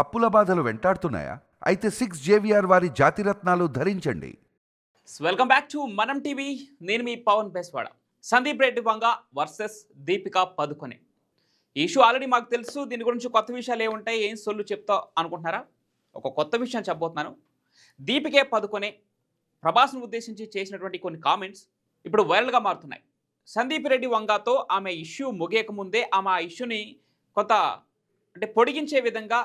అప్పుల బాధలు వెంటాడుతున్నాయా? అయితే సిక్స్ జేవిఆర్ వారి జాతిరత్నాలు ధరించండి. Welcome back to Manam TV నేను మీ పవన్ బెస్వాడ. సందీప్ రెడ్డి వంగ వర్సెస్ దీపిక పదుకొనే. ఈ ఇష్యూ ఆల్రెడీ మాకు తెలుసు దీని గురించి కొత్త విషయాలు ఏముంటాయి ఏం సొల్లు చెప్తా అనుకుంటున్నారా? ఒక కొత్త విషయం చెప్పబోతున్నాను. దీపికే పదుకొనే ప్రభాస్ను ఉద్దేశించి చేసినటువంటి కొన్ని కామెంట్స్ ఇప్పుడు వైరల్గా మారుతున్నాయి. సందీప్ రెడ్డి వంగతో ఆమె ఇష్యూ ముగియకముందే ఆమె ఆ ఇష్యూని కొంత అంటే పొడిగించే విధంగా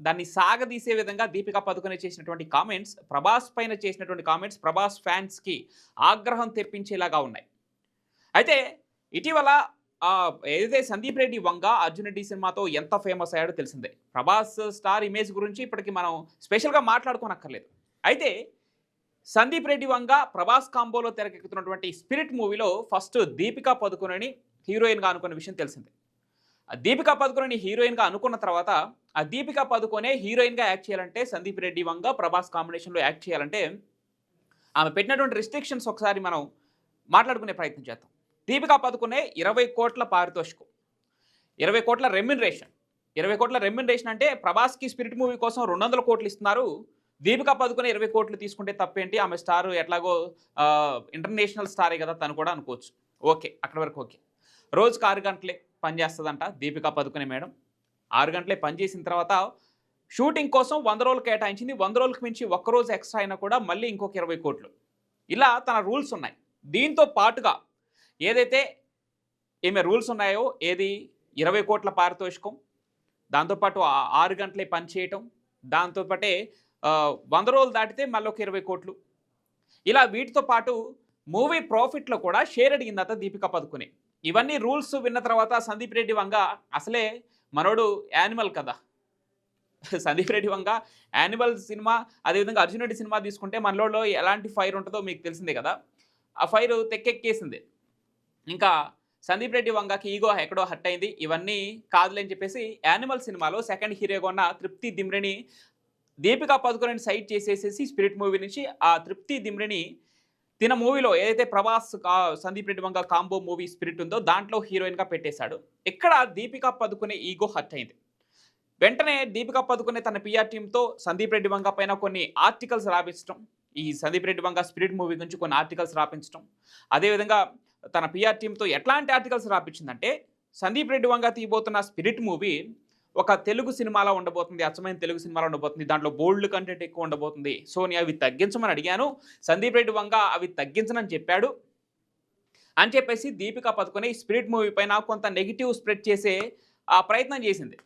దాన్ని సాగదీసే విధంగా దీపికా పదుకొనే చేసినటువంటి కామెంట్స్ ప్రభాస్ పైన చేసినటువంటి కామెంట్స్ ప్రభాస్ ఫ్యాన్స్కి ఆగ్రహం తెప్పించేలాగా ఉన్నాయి. అయితే ఇటీవల ఏదైతే సందీప్ రెడ్డి వంగ అర్జున్ రెడ్డి సినిమాతో ఎంత ఫేమస్ అయ్యాడో తెలిసిందే. ప్రభాస్ స్టార్ ఇమేజ్ గురించి ఇప్పటికి మనం స్పెషల్గా మాట్లాడుకోనక్కర్లేదు. అయితే సందీప్ రెడ్డి వంగ ప్రభాస్ కాంబోలో తెరకెక్కుతున్నటువంటి స్పిరిట్ మూవీలో ఫస్ట్ దీపికా పదుకొనని హీరోయిన్గా అనుకున్న విషయం తెలిసిందే. దీపికా పదుకొనని హీరోయిన్గా అనుకున్న తర్వాత ఆ దీపికా పదుకొనే హీరోయిన్గా యాక్ట్ చేయాలంటే సందీప్ రెడ్డి వంగ ప్రభాస్ కాంబినేషన్లో యాక్ట్ చేయాలంటే ఆమె పెట్టినటువంటి రిస్ట్రిక్షన్స్ ఒకసారి మనం మాట్లాడుకునే ప్రయత్నం చేద్దాం. దీపికా పదుకొనే ఇరవై కోట్ల పారితోషికం ఇరవై కోట్ల రెమ్యునరేషన్. ఇరవై కోట్ల రెమ్యునరేషన్ అంటే ప్రభాస్కి స్పిరిట్ మూవీ కోసం రెండు వందల కోట్లు ఇస్తున్నారు. దీపికా పదుకొనే ఇరవై కోట్లు తీసుకుంటే తప్పేంటి? ఆమె స్టార్ ఎట్లాగో ఇంటర్నేషనల్ స్టారే కదా తను కూడా అనుకోవచ్చు. ఓకే అక్కడ వరకు ఓకే. రోజుకు ఆరు గంటలే. పనిచేస్తుందంట దీపికా పదుకునే మేడం. ఆరు గంటలే పనిచేసిన తర్వాత షూటింగ్ కోసం వంద రోజులు కేటాయించింది. వంద రోజులకు మించి ఒక్క రోజు ఎక్స్ట్రా అయినా కూడా మళ్ళీ ఇంకొక ఇరవై కోట్లు. ఇలా తన రూల్స్ ఉన్నాయి. దీంతో పాటుగా ఏదైతే ఈమె రూల్స్ ఉన్నాయో ఏది ఇరవై కోట్ల పారితోషికం దాంతోపాటు ఆరు గంటలే పని చేయటం దాంతోపాటే వంద రోజులు దాటితే మళ్ళీ ఒక ఇరవై కోట్లు. ఇలా వీటితో పాటు మూవీ ప్రాఫిట్లో కూడా షేర్ అడిగిందట దీపిక పదుకునే. ఇవన్నీ రూల్స్ విన్న తర్వాత సందీప్ రెడ్డి వంగ అసలే మనోడు యానిమల్ కదా. సందీప్ రెడ్డి వంగ యానిమల్ సినిమా అదేవిధంగా అర్జున్ రెడ్డి సినిమా తీసుకుంటే మనలో ఎలాంటి ఫైర్ ఉంటుందో మీకు తెలిసిందే కదా. ఆ ఫైర్ తెక్కెక్కేసింది. ఇంకా సందీప్ రెడ్డి వంగకి ఈగో ఎక్కడో హట్ అయింది. ఇవన్నీ కాదులేని చెప్పేసి యానిమల్ సినిమాలో సెకండ్ హీరోగా ఉన్న తృప్తి దిమ్రిని దీపికా పదుకొనని సైట్ చేసేసేసి స్పిరిట్ మూవీ నుంచి ఆ తృప్తి దిమ్రిని తిన మూవీలో ఏదైతే ప్రభాస్ కా- Sandeep Reddy Vanga combo movie Spirit ఉందో దాంట్లో హీరోయిన్గా పెట్టేశాడు. ఇక్కడ దీపికా పదుకునే ఈగో హట్ అయింది. వెంటనే దీపికా పదుకునే తన పిఆర్ టీంతో సందీప్ రెడ్డి వంగ పైన కొన్ని ఆర్టికల్స్ రాపించడం ఈ సందీప్ రెడ్డి వంగ స్పిరిట్ మూవీ గురించి కొన్ని ఆర్టికల్స్ రాపించడం అదేవిధంగా తన పిఆర్ టీంతో ఎట్లాంటి ఆర్టికల్స్ రాపించిందంటే సందీప్ రెడ్డి వంగ తీయబోతున్న స్పిరిట్ మూవీ ఒక తెలుగు సినిమాలో ఉండబోతుంది అచ్చమైన తెలుగు సినిమాలో ఉండబోతుంది దాంట్లో బోల్డ్ కంటెంట్ ఎక్కువ ఉండబోతుంది. సో నేను అవి తగ్గించమని అడిగాను. సందీప్ రెడ్డి వంగ అవి తగ్గించనని చెప్పాడు. అని చెప్పేసి దీపికా పదుకొని స్పిరిట్ మూవీ పైన కొంత నెగిటివ్ స్ప్రెడ్ చేసే ఆ ప్రయత్నం చేసింది.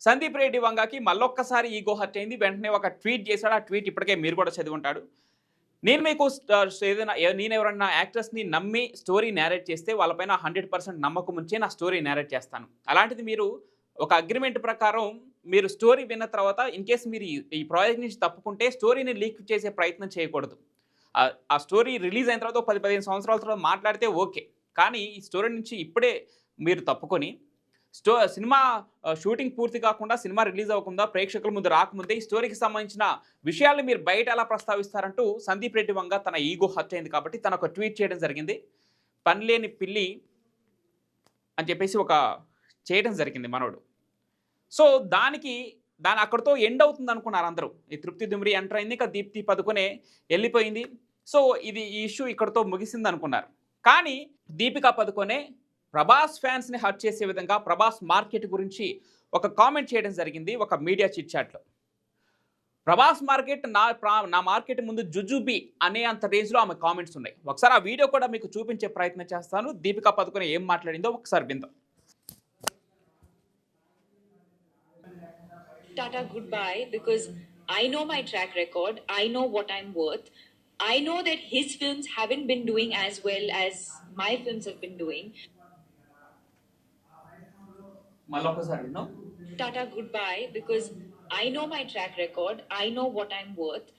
సందీప్ రెడ్డి వంగకి మళ్ళొక్కసారి ఈగో హర్ట్ అయింది. వెంటనే ఒక ట్వీట్ చేశాడు. ఆ ట్వీట్ ఇప్పటికే మీరు కూడా చదివి ఉంటాడు. నేను మీకు ఏదైనా నేను ఎవరన్నా యాక్టర్స్ని నమ్మి స్టోరీ నేరేట్ చేస్తే వాళ్ళపైన హండ్రెడ్ పర్సెంట్ నమ్మకం ఉంచే నా స్టోరీ నేరేట్ చేస్తాను. అలాంటిది మీరు ఒక అగ్రిమెంట్ ప్రకారం మీరు స్టోరీ విన్న తర్వాత ఇన్ కేస్ మీరు ఈ- ప్రాజెక్ట్ నుంచి తప్పుకుంటే స్టోరీని లీక్ చేసే ప్రయత్నం చేయకూడదు. ఆ- స్టోరీ రిలీజ్ అయిన తర్వాత పది పదిహేను సంవత్సరాల తర్వాత మాట్లాడితే ఓకే. కానీ ఈ స్టోరీ నుంచి ఇప్పుడే మీరు తప్పుకొని స్టో సినిమా షూటింగ్ పూర్తి కాకుండా సినిమా రిలీజ్ అవ్వకుండా ప్రేక్షకుల ముందు రాకముందే ఈ స్టోరీకి సంబంధించిన విషయాలు మీరు బయట ఎలా ప్రస్తావిస్తారంటూ సందీప్ రెడ్డి వంగ తన ఈగో హత్య అయింది కాబట్టి తన ఒక ట్వీట్ చేయడం జరిగింది. పనిలేని పిల్లి అని చెప్పేసి ఒక చేయడం జరిగింది మనోడు. సో దానికి దాని అక్కడితో ఎండ్ అవుతుంది అనుకున్నారు అందరూ. ఈ తృప్తి దుమ్రి ఎంటర్ అయింది ఇంకా దీప్తి పదుకునే వెళ్ళిపోయింది. సో ఇది ఈ ఇష్యూ ఇక్కడతో ముగిసింది అనుకున్నారు. కానీ దీపికా పదుకొనే ప్రభాస్ ఫ్యాన్స్ని హర్ట్ చేసే విధంగా ప్రభాస్ మార్కెట్ గురించి ఒక కామెంట్ చేయడం జరిగింది ఒక మీడియా చిట్చాట్లో ప్రభాస్ మార్కెట్ నా ప్రా- నా మార్కెట్ ముందు జుజుబి అనే అంత రేంజ్లో ఆమె కామెంట్స్ ఉన్నాయి. ఒకసారి ఆ వీడియో కూడా మీకు చూపించే ప్రయత్నం చేస్తాను. దీపికా పదుకొని ఏం మాట్లాడిందో ఒకసారి విందాం. Tata goodbye because I know my track record, I know what I'm worth. I know that his films haven't been doing as well as my films have been doing. no? Tata goodbye because I know my track record, I know what I'm worth.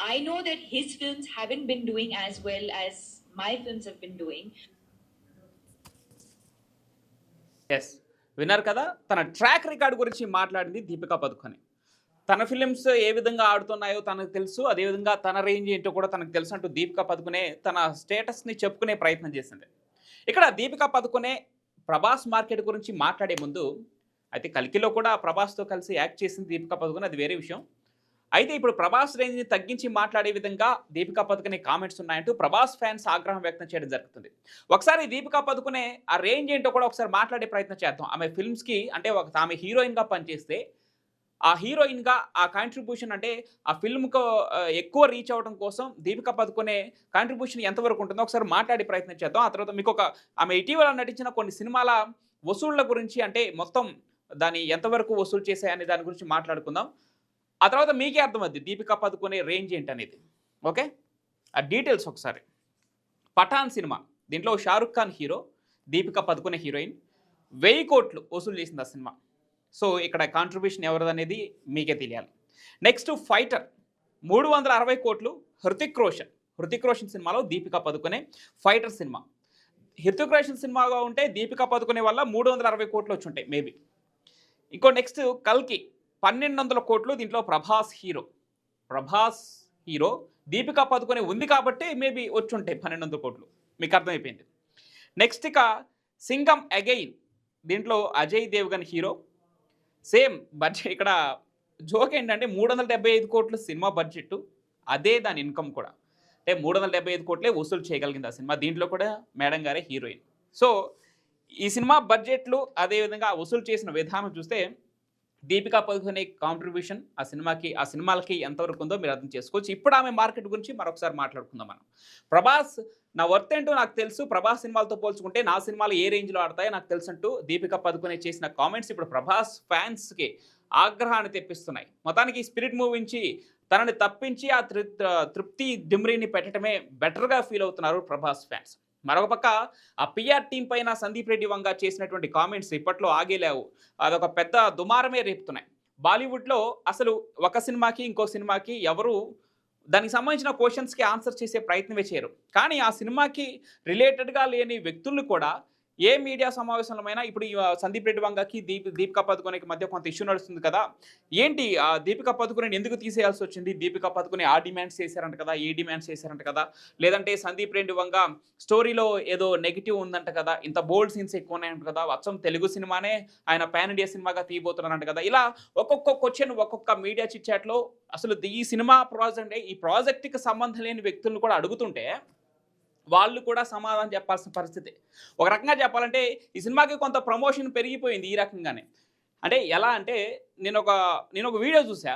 I know that his films haven't been doing as well as my films have been doing. Yes. విన్నారు కదా? తన track record గురించి మాట్లాడింది దీపికా పదుకొని. తన films ఏ విధంగా ఆడుతున్నాయో తనకు తెలుసు అదేవిధంగా తన రేంజ్ ఏంటో కూడా తనకు తెలుసు అంటూ దీపికా పదుకునే తన స్టేటస్ని చెప్పుకునే ప్రయత్నం చేసింది. ఇక్కడ దీపికా పదుకునే ప్రభాస్ మార్కెట్ గురించి మాట్లాడే ముందు అయితే కల్కిలో కూడా ప్రభాస్తో కలిసి యాక్ట్ చేసింది దీపికా పదుకొని అది వేరే విషయం. అయితే ఇప్పుడు ప్రభాస్ రేంజ్ని తగ్గించి మాట్లాడే విధంగా దీపికా పదుకునే కామెంట్స్ ఉన్నాయంటూ ప్రభాస్ ఫ్యాన్స్ ఆగ్రహం వ్యక్తం చేయడం జరుగుతుంది. ఒకసారి దీపికా పదుకునే ఆ రేంజ్ ఏంటో కూడా ఒకసారి మాట్లాడే ప్రయత్నం చేద్దాం. ఆమె ఫిల్మ్స్కి అంటే ఒక ఆమె హీరోయిన్గా పనిచేస్తే ఆ హీరోయిన్గా ఆ కాంట్రిబ్యూషన్ అంటే ఆ ఫిల్మ్కు ఎక్కువ రీచ్ అవ్వడం కోసం దీపికా పదుకునే కాంట్రిబ్యూషన్ ఎంతవరకు ఉంటుందో ఒకసారి మాట్లాడే ప్రయత్నం చేద్దాం. ఆ తర్వాత మీకు ఒక ఆమె ఇటీవల నటించిన కొన్ని సినిమాల వసూళ్ళ గురించి అంటే మొత్తం దాని ఎంతవరకు వసూలు చేశాయనే దాని గురించి మాట్లాడుకుందాం. ఆ తర్వాత మీకే అర్థమవుద్ది. దీపికా పదుకునే రేంజ్ ఏంటనేది. ఓకే? ఆ డీటెయిల్స్ ఒకసారి. పఠాన్ సినిమా. దీంట్లో షారుఖ్ ఖాన్ హీరో దీపికా పదుకునే హీరోయిన్. వెయ్యి కోట్లు వసూలు చేసింది ఆ సినిమా. సో ఇక్కడ కాంట్రిబ్యూషన్ ఎవరిదనేది మీకే తెలియాలి. నెక్స్ట్ ఫైటర్ మూడు వందల అరవై కోట్లు హృతిక్ రోషన్. హృతిక్ రోషన్ సినిమాలో దీపికా పదుకునే ఫైటర్ సినిమా. హృతిక్ రోషన్ సినిమాగా ఉంటే దీపికా పదుకునే వల్ల మూడు వందల అరవై కోట్లు వచ్చి ఉంటాయి మేబీ ఇంకో నెక్స్ట్ కల్కి. పన్నెండు వందల కోట్లు దీంట్లో ప్రభాస్ హీరో. ప్రభాస్ హీరో దీపికా పదుకొని ఉంది కాబట్టి మేబీ వచ్చి ఉంటాయి పన్నెండు వందల కోట్లు. మీకు అర్థమైపోయింది. నెక్స్ట్ ఇక సింగం అగైన్. దీంట్లో Ajay Devgn hero. Same budget ఇక్కడ జోక్ ఏంటంటే మూడు వందల డెబ్బై ఐదు కోట్లు సినిమా బడ్జెట్ అదే దాని ఇన్కమ్ కూడా. అంటే మూడు వందల డెబ్బై ఐదు కోట్లే వసూలు చేయగలిగింది ఆ సినిమా. దీంట్లో కూడా మేడం గారే హీరోయిన్. సో ఈ సినిమా బడ్జెట్లు అదేవిధంగా వసూలు చేసిన విధానం చూస్తే దీపికా పదుకునే కాంట్రిబ్యూషన్ ఆ సినిమాకి ఆ సినిమాలకి ఎంతవరకు ఉందో మీరు అర్థం చేసుకోవచ్చు. ఇప్పుడు ఆమె మార్కెట్ గురించి మరొకసారి మాట్లాడుకుందాం మనం. ప్రభాస్ నా వర్త్ ఏంటో నాకు తెలుసు. ప్రభాస్ సినిమాలతో పోల్చుకుంటే నా సినిమాలు ఏ రేంజ్లో ఆడతాయో నాకు తెలుసు అంటూ దీపికా పదుకునే చేసిన కామెంట్స్ ఇప్పుడు ప్రభాస్ ఫ్యాన్స్కి ఆగ్రహాన్ని తెప్పిస్తున్నాయి. మొత్తానికి స్పిరిట్ మూవీ నుంచి తనని తప్పించి ఆ తృప్తి డిమ్రీని పెట్టడమే బెటర్గా ఫీల్ అవుతున్నారు ప్రభాస్ ఫ్యాన్స్. మరొక పక్క ఆ పిఆర్ టీం పైన సందీప్ రెడ్డి వంగ చేసినటువంటి కామెంట్స్ ఇప్పట్లో ఆగేలేవు అదొక పెద్ద దుమారమే రేపుతున్నాయి. బాలీవుడ్లో అసలు ఒక సినిమాకి ఇంకో సినిమాకి ఎవరు దానికి సంబంధించిన క్వశ్చన్స్కి ఆన్సర్ చేసే ప్రయత్నమే చేయరు. కానీ ఆ సినిమాకి రిలేటెడ్గా లేని వ్యక్తులు కూడా ఏ మీడియా సమావేశంలోమైనా ఇప్పుడు ఈ సందీప్ రెడ్డి వంగకి దీప్ దీపికా పదుకొనేకి మధ్య కొంత ఇష్యూ నడుస్తుంది కదా. ఏంటి ఆ దీపికా పదుకొనేని ఎందుకు తీసేయాల్సి వచ్చింది? దీపికా పదుకొనే ఆ డిమాండ్స్ చేశారంట కదా ఈ డిమాండ్స్ చేశారంట కదా. లేదంటే సందీప్ రెడ్డి వంగ స్టోరీలో ఏదో నెగిటివ్ ఉందంట కదా ఇంత బోల్డ్ సీన్స్ ఎక్కువ ఉన్నాయంట కదా అచ్చం తెలుగు సినిమానే ఆయన పాన్ ఇండియా సినిమాగా తీయబోతున్నారంట కదా. ఇలా ఒక్కొక్క క్వశ్చన్ ఒక్కొక్క మీడియా చిట్చాట్లో అసలు ఈ సినిమా ప్రాజెక్ట్ ఈ ప్రాజెక్ట్కి సంబంధం లేని వ్యక్తులను కూడా అడుగుతుంటే వాళ్ళు కూడా సమాధానం చెప్పాల్సిన పరిస్థితి. ఒక రకంగా చెప్పాలంటే ఈ సినిమాకి కొంత ప్రమోషన్ పెరిగిపోయింది ఈ రకంగానే. అంటే ఎలా అంటే నేను ఒక నేను ఒక వీడియో చూసా.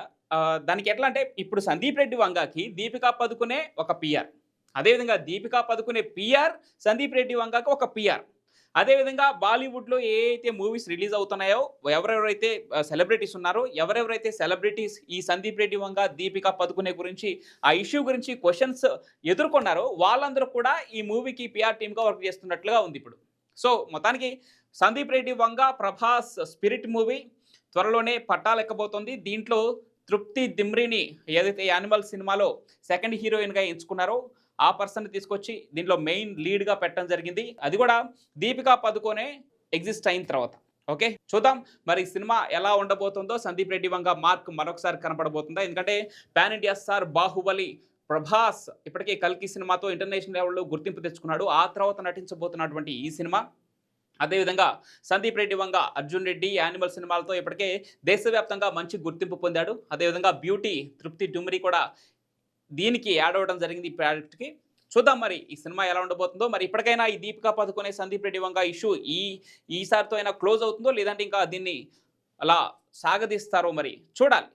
దానికి ఎట్లా అంటే ఇప్పుడు సందీప్ రెడ్డి వంగాకి దీపికా పదుకునే ఒక పిఆర్ అదేవిధంగా దీపికా పదుకునే పిఆర్ సందీప్ రెడ్డి వంగాకి ఒక పిఆర్ అదేవిధంగా బాలీవుడ్లో ఏ అయితే మూవీస్ రిలీజ్ అవుతున్నాయో ఎవరెవరైతే సెలబ్రిటీస్ ఉన్నారో ఎవరెవరైతే సెలబ్రిటీస్ ఈ సందీప్ రెడ్డి వంగ దీపికా పదుకునే గురించి ఆ ఇష్యూ గురించి క్వశ్చన్స్ ఎదుర్కొన్నారో వాళ్ళందరూ కూడా ఈ మూవీకి పిఆర్ టీమ్గా వర్క్ చేస్తున్నట్లుగా ఉంది ఇప్పుడు. సో మొత్తానికి సందీప్ రెడ్డి వంగ ప్రభాస్ స్పిరిట్ మూవీ త్వరలోనే పట్టాలెక్కబోతోంది దీంట్లో తృప్తి దిమ్రిని ఏదైతే యానిమల్ సినిమాలో సెకండ్ హీరోయిన్గా ఎంచుకున్నారో ఆ పర్సన్ తీసుకొచ్చి దీంట్లో మెయిన్ లీడ్గా పెట్టడం జరిగింది. అది కూడా దీపికా పదుకోనే ఎగ్జిస్ట్ అయిన తర్వాత. ఓకే? చూద్దాం. మరి ఈ సినిమా ఎలా ఉండబోతుందో సందీప్ రెడ్డి వంగ మార్క్ మరొకసారి కనపడబోతుందా? ఎందుకంటే pan India star Baahubali Prabhas ఇప్పటికే కల్కి సినిమాతో ఇంటర్నేషనల్ లెవెల్లో గుర్తింపు తెచ్చుకున్నాడు. ఆ తర్వాత నటించబోతున్నటువంటి ఈ సినిమా. అదేవిధంగా సందీప్ రెడ్డి వంగ అర్జున్ రెడ్డి యానిమల్ సినిమాలతో ఇప్పటికే దేశవ్యాప్తంగా మంచి గుర్తింపు పొందాడు. అదేవిధంగా బ్యూటీ తృప్తి డుమరి కూడా దీనికి యాడ్ అవ్వడం జరిగింది ఈ ప్రాజెక్ట్కి చూద్దాం మరి ఈ సినిమా ఎలా ఉండబోతుందో. మరి ఇప్పటికైనా ఈ దీపికా పదుకునే సందీప్ రెడ్డి వంగ ఇష్యూ ఈ ఈసారితో అయినా క్లోజ్ అవుతుందో లేదంటే ఇంకా దీన్ని అలా సాగదీస్తారో మరి చూడాలి.